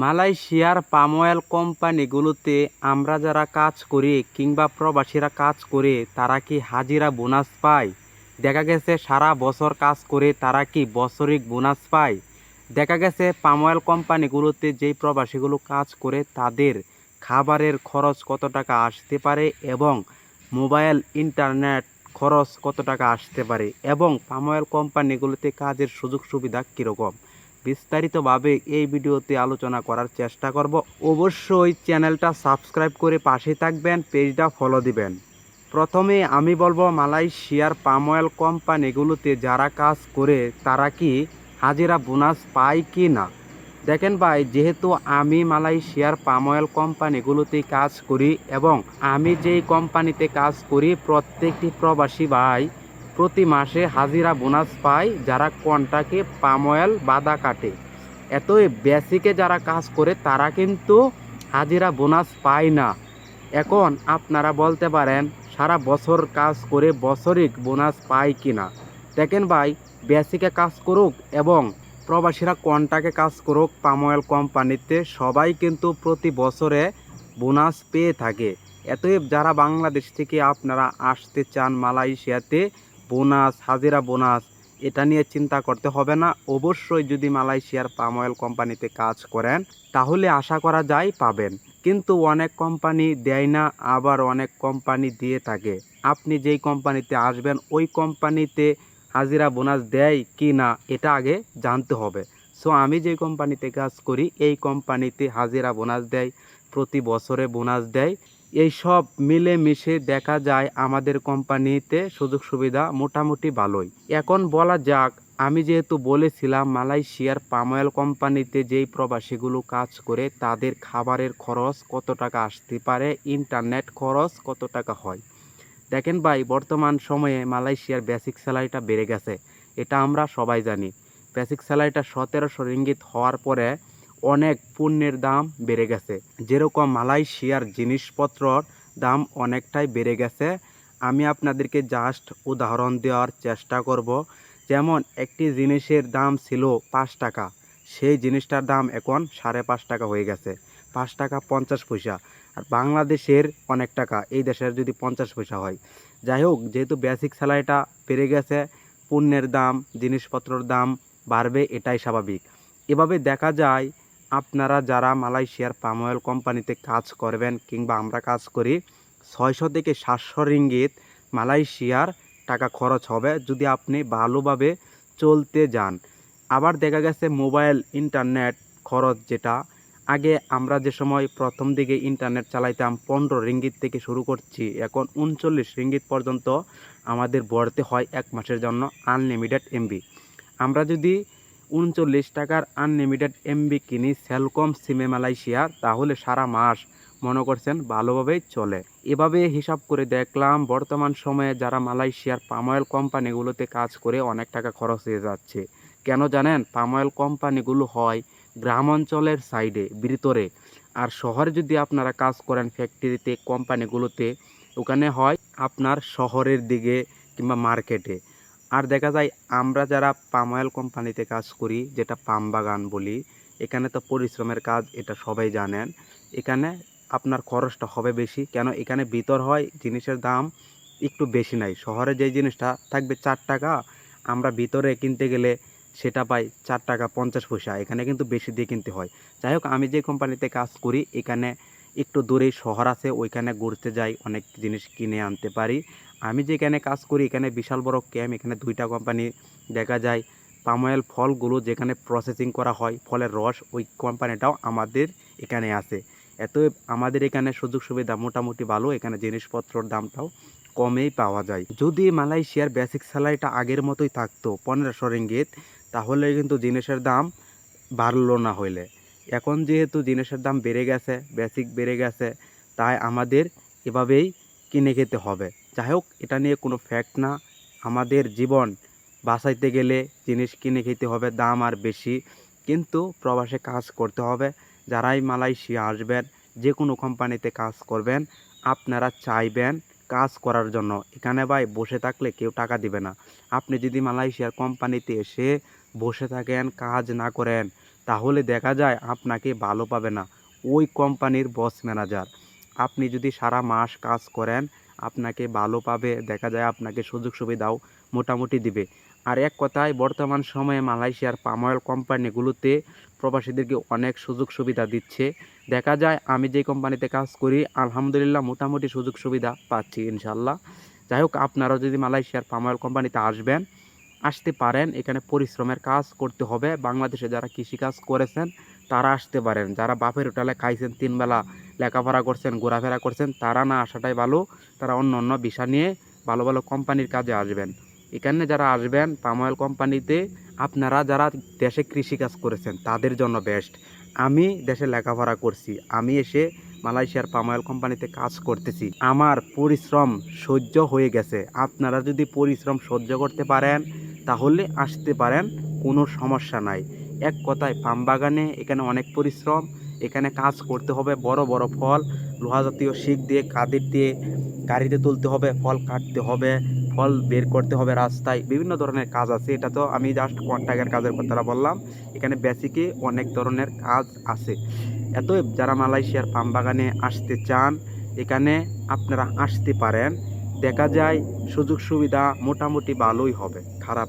মালয়েশিয়ার palm oil কোম্পানিগুলোতে আমরা যারা কাজ করি কিংবা প্রবাসীরা কাজ করে, তারা কি হাজিরা বোনাস পায়? দেখা গেছে সারা বছর কাজ করে তারা কি বছরিক বোনাস পায়? দেখা গেছে পাম অয়েল কোম্পানিগুলোতে যেই প্রবাসীগুলো কাজ করে, তাদের খাবারের খরচ কত টাকা আসতে পারে এবং মোবাইল, ইন্টারনেট খরচ কত টাকা আসতে পারে এবং পাম অয়েল কোম্পানিগুলোতে কাজের সুযোগ সুবিধা কীরকম? বিস্তারিতভাবে এই ভিডিওতে আলোচনা করার চেষ্টা করব। অবশ্যই চ্যানেলটা সাবস্ক্রাইব করে পাশে থাকবেন, পেজটা ফলো দিবেন। প্রথমে আমি বলব, মালয়েশিয়ার পাম অয়েল কোম্পানিগুলোতে যারা কাজ করে, তারা কি হাজিরা বোনাস পায় কি না? দেখেন ভাই, যেহেতু আমি মালয়েশিয়ার পাম অয়েল কোম্পানিগুলোতে কাজ করি এবং আমি যেই কোম্পানিতে কাজ করি, প্রত্যেকটি প্রবাসী ভাই প্রতি মাসে হাজিরা বোনাস পায় যারা কন্টাকে পাম অয়েল, বাদা কাটে। এতই বেসিকে যারা কাজ করে, তারা কিন্তু হাজিরা বোনাস পায় না। এখন আপনারা বলতে পারেন, সারা বছর কাজ করে বছরিক বোনাস পায় কি না দেখেন ভাই, বেসিকে কাজ করুক এবং প্রবাসীরা কন্টাকে কাজ করুক, পাম অয়েল কোম্পানিতে সবাই কিন্তু প্রতি বছরে বোনাস পেয়ে থাকে। এতএব যারা বাংলাদেশ থেকে আপনারা আসতে চান মালয়েশিয়াতে বোনাস, হাজিরা বোনাস, এটা নিয়ে চিন্তা করতে হবে না। অবশ্যই যদি মালয়েশিয়ার পাম অয়েল কোম্পানিতে কাজ করেন, তাহলে আশা করা যায় পাবেন। কিন্তু অনেক কোম্পানি দেয় না, আবার অনেক কোম্পানি দিয়ে থাকে। আপনি যেই কোম্পানিতে আসবেন, ওই কোম্পানিতে হাজিরা বোনাস দেয় কি না, এটা আগে জানতে হবে। সো আমি যে কোম্পানিতে কাজ করি, এই কোম্পানিতে হাজিরা বোনাস দেয়, প্রতি বছরে বোনাস দেয়। এই সব মিলে মিশে দেখা যায় আমাদের কোম্পানিতে সুযোগ সুবিধা মোটামুটি ভালোই। এখন বলা যাক, আমি যেহেতু বলেছিলাম মালয়েশিয়ার পাম অয়েল কোম্পানিতে যেই প্রবাসীগুলো কাজ করে, তাদের খাবারের খরচ কত টাকা আসতে পারে, ইন্টারনেট খরচ কত টাকা হয়? দেখেন ভাই, বর্তমান সময়ে মালয়েশিয়ার বেসিক স্যালারিটা বেড়ে গেছে, এটা আমরা সবাই জানি। বেসিক স্যালারিটা সতেরোশো রিঙ্গিত হওয়ার পরে অনেক পণ্যের দাম বেড়ে গেছে। যেরকম মালয়েশিয়ার জিনিসপত্রর দাম অনেকটাই বেড়ে গেছে। আমি আপনাদেরকে জাস্ট উদাহরণ দেওয়ার চেষ্টা করব। যেমন একটি জিনিসের দাম ছিল পাঁচ টাকা। সেই জিনিসটার দাম এখন সাড়ে পাঁচ টাকা হয়ে গেছে। পাঁচ টাকা পঞ্চাশ পয়সা। আর বাংলাদেশের অনেক টাকা। এই দেশের যদি পঞ্চাশ পয়সা হয়। যাই হোক, যেহেতু বেসিক স্যালারিটা বেড়ে গেছে, পণ্যের দাম, জিনিসপত্রর দাম বাড়বে, এটাই স্বাভাবিক। এভাবে দেখা যায় আপনারা যারা মালয়েশিয়ার পাম অয়েল কোম্পানিতে কাজ করবেন কিংবা আমরা কাজ করি, ছয়শো থেকে সাতশো রিঙ্গিত মালয়েশিয়ার টাকা খরচ হবে যদি আপনি ভালোভাবে চলতে যান। আবার দেখা গেছে মোবাইল, ইন্টারনেট খরচ যেটা, আগে আমরা যে সময় প্রথম দিকে ইন্টারনেট চালাইতাম, পনেরো রিঙ্গিত থেকে শুরু করছি, এখন উনচল্লিশ রিঙ্গিত পর্যন্ত আমাদের ভরতে হয় এক মাসের জন্য আনলিমিটেড এমবি। আমরা যদি উনচল্লিশ টাকার আনলিমিটেড এমবি কিনি সেলকম সিমে মালয়েশিয়া, তাহলে সারা মাস মনে করছেন ভালোভাবেই চলে। এভাবে হিসাব করে দেখলাম, বর্তমান সময়ে যারা মালয়েশিয়ার পাম অয়েল কোম্পানিগুলোতে কাজ করে অনেক টাকা খরচ হয়ে যাচ্ছে। কেন জানেন? পাম অয়েল কোম্পানিগুলো হয় গ্রাম অঞ্চলের সাইডে, ভিতরে। আর শহরে যদি আপনারা কাজ করেন ফ্যাক্টরিতে, কোম্পানিগুলোতে, ওখানে হয় আপনার শহরের দিকে কিংবা মার্কেটে। আর দেখা যায় আমরা যারা পাম অয়েল কোম্পানিতে কাজ করি, যেটা পাম বাগান বলি, এখানে তো পরিশ্রমের কাজ, এটা সবাই জানেন। এখানে আপনার খরচটা হবে বেশি, কেন এখানে ভিতর হয়, জিনিসের দাম একটু বেশি নাই। শহরে যেই জিনিসটা থাকবে চার টাকা, আমরা ভিতরে কিনতে গেলে সেটা পাই চার টাকা পঞ্চাশ পয়সা, এখানে কিন্তু বেশি দিয়ে কিনতে হয়। যাই হোক, আমি যে কোম্পানিতে কাজ করি, এখানে একটু দূরেই শহর আছে, ওইখানে ঘুরতে যাই, অনেক জিনিস কিনে আনতে পারি। আমি যেখানে কাজ করি, এখানে বিশাল বড় ক্যাম্প, এখানে দুইটা কোম্পানি দেখা যায়। পাম অয়েল ফলগুলো যেখানে প্রসেসিং করা হয়, ফলের রস ওই কোম্পানিটাও আমাদের এখানে আছে। এত আমাদের এখানে সুযোগ সুবিধা মোটামুটি ভালো, এখানে জিনিসপত্রর দামটাও কমেই পাওয়া যায়। যদি মালয়েশিয়ার বেসিক স্যালারিটা আগের মতোই থাকতো, পনেরোশো রিঙ্গিত, তাহলে কিন্তু জিনিসের দাম বাড়লো না হইলে। এখন যেহেতু জিনিসের দাম বেড়ে গেছে বেসিক বেড়ে গেছে, তাই আমাদের এভাবেই কিনে খেতে হবে। যাই হোক এটা নিয়ে কোনো ফ্যাক্ট না। আমাদের জীবন বাঁচাইতে গেলে জিনিস কিনে খেতে হবে, দাম আর বেশি। কিন্তু প্রবাসে কাজ করতে হবে। যারাই মালয়েশিয়া আসবেন যে কোনো কোম্পানিতে কাজ করবেন, আপনারা চাইবেন কাজ করার জন্য। এখানে ভাই বসে থাকলে কেউ টাকা দিবে না। আপনি যদি মালয়েশিয়ার কোম্পানিতে এসে বসে থাকেন, কাজ না করেন, তাহলে দেখা যায় আপনাকে ভালো পাবে না। ওই কোম্পানির বস ম্যানেজার আপনি যদি সারা মাস কাজ করেন আপনাকে ভালো পাবে, দেখা যায় আপনাকে সুযোগ সুবিধাও মোটামুটি দিবে। আর এক কথায়, বর্তমান সময়ে মালয়েশিয়ার পাম অয়েল কোম্পানিগুলোতে প্রবাসীদেরকে অনেক সুযোগ সুবিধা দিচ্ছে। দেখা যায়, আমি যে কোম্পানিতে কাজ করি, আলহামদুলিল্লাহ মোটামুটি সুযোগ সুবিধা পাচ্ছি ইনশাল্লাহ যাই হোক, আপনারাও যদি মালয়েশিয়ার পাম অয়েল কোম্পানিতে আসবেন, আসতে পারেন, এখানে পরিশ্রমের কাজ করতে হবে। বাংলাদেশে যারা কৃষিকাজ করেছেন, তারা আসতে পারেন। যারা বাপের হোটেলে খাইছেন তিনবেলা লেখাপড়া করছেন, ঘোরাফেরা করছেন, তারা না আসাটাই ভালো। তারা অন্য অন্য বিষয় নিয়ে ভালো ভালো কোম্পানির কাজে আসবেন। এখানে যারা আসবেন পাম অয়েল কোম্পানিতে আপনারা যারা দেশে কৃষিকাজ করেছেন, তাদের জন্য বেস্ট আমি দেশে লেখাপড়া করছি, আমি এসে মালয়েশিয়ার পাম অয়েল কোম্পানিতে কাজ করতেছি। আমার পরিশ্রম সহ্য হয়ে গেছে। আপনারা যদি পরিশ্রম সহ্য করতে পারেন, তাহলে আসতে পারেন, কোনো সমস্যা নাই। এক কথায়, পাম বাগানে এখানে অনেক পরিশ্রম এখানে কাজ করতে হবে, বড় বড় ফল লোহা জাতীয় শিক দিয়ে, কাদের দিয়ে, গাড়িতে তুলতে হবে, ফল কাটতে হবে, ফল বের করতে হবে রাস্তায়, বিভিন্ন ধরনের কাজ আছে, এটা তো আমি জাস্ট কন্ট্রাক্টের কাজের কথাটা বললাম, এখানে বেসিকে অনেক ধরনের কাজ আছে। এত যারা মালয়েশিয়ার পাম বাগানে আসতে চান, এখানে আপনারা আসতে পারেন, দেখা যায় সুযোগ সুবিধা মোটামুটি ভালোই হবে, খারাপ